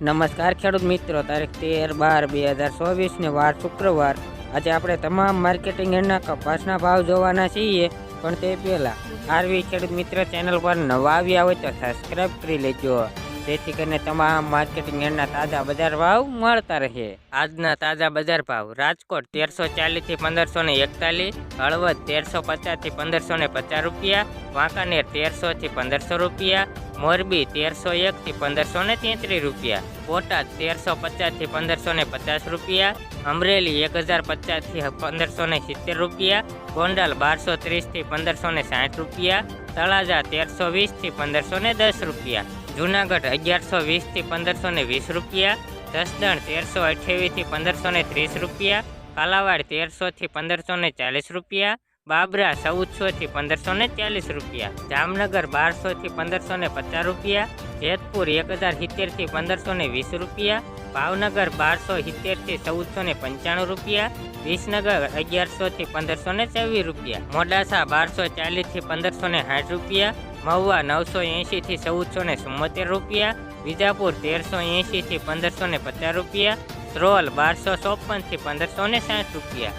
નમસ્કાર ખેડૂત મિત્રો, તારીખ તેર બાર બે હજાર ચોવીસને વાર શુક્રવાર. આજે આપણે તમામ માર્કેટિંગ એના કપાસના ભાવ જોવાના છીએ, પણ તે પહેલાં, આરવી ખેડૂત મિત્ર ચેનલ પર નવા આવ્યા હોય તો સબસ્ક્રાઈબ કરી લેજો. જેથી કરીને તમામ માર્કેટિંગ યાર્ડના તાજા બજાર ભાવ મળતા રહે. આજના તાજા બજાર ભાવ રાજકોટ તેરસો ચાલીસથી પંદરસો ને એકતાલીસ, હળવદ તેરસો પચાસથી પંદરસો ને પચાસ રૂપિયા, વાંકાનેર તેરસોથી પંદરસો રૂપિયા, મોરબી તેરસો એકથી પંદરસો ને તેત્રીસ રૂપિયા, બોટાદ તેરસો પચાસથી પંદરસો ને પચાસ રૂપિયા, અમરેલી એક હજાર પચાસથી પંદરસો ને સિત્તેર રૂપિયા, ગોંડલ બારસો ત્રીસથી પંદરસો ને સાઠ રૂપિયા, તળાજા તેરસો વીસથી પંદરસો ને દસ રૂપિયા જુનાગઢ અગિયારસો વીસથી પંદરસો ને વીસ રૂપિયા, જસદણ તેરસો અઠ્યાવીસથી પંદરસો ને ત્રીસ રૂપિયા, કાલાવાડ તેરસોથી પંદરસો ને ચાલીસ રૂપિયા બાબરા ચૌદસોથી પંદરસો ને ચાલીસ રૂપિયા, જામનગર બારસોથી પંદરસો ને પચાસ રૂપિયા, જેતપુર એક હજાર સિત્તેરથી પંદરસો ને વીસ રૂપિયા, ભાવનગર બારસો સિત્તેરથી ચૌદસો ને પંચાણું રૂપિયા, વિસનગર અગિયારસોથી પંદરસો ને ચોવીસ રૂપિયા, મોડાસા બારસો ચાલીસથી પંદરસો ને સાઠ રૂપિયા, મહુવા નવસો એંશીથી ચૌદસો ને ચુમ્મોતેર રૂપિયા, વિજાપુર તેરસો એંશીથી પંદરસો ને પચાસ રૂપિયા ત્રોલ બારસો ચોપનથી પંદરસો ને સાઠ રૂપિયા.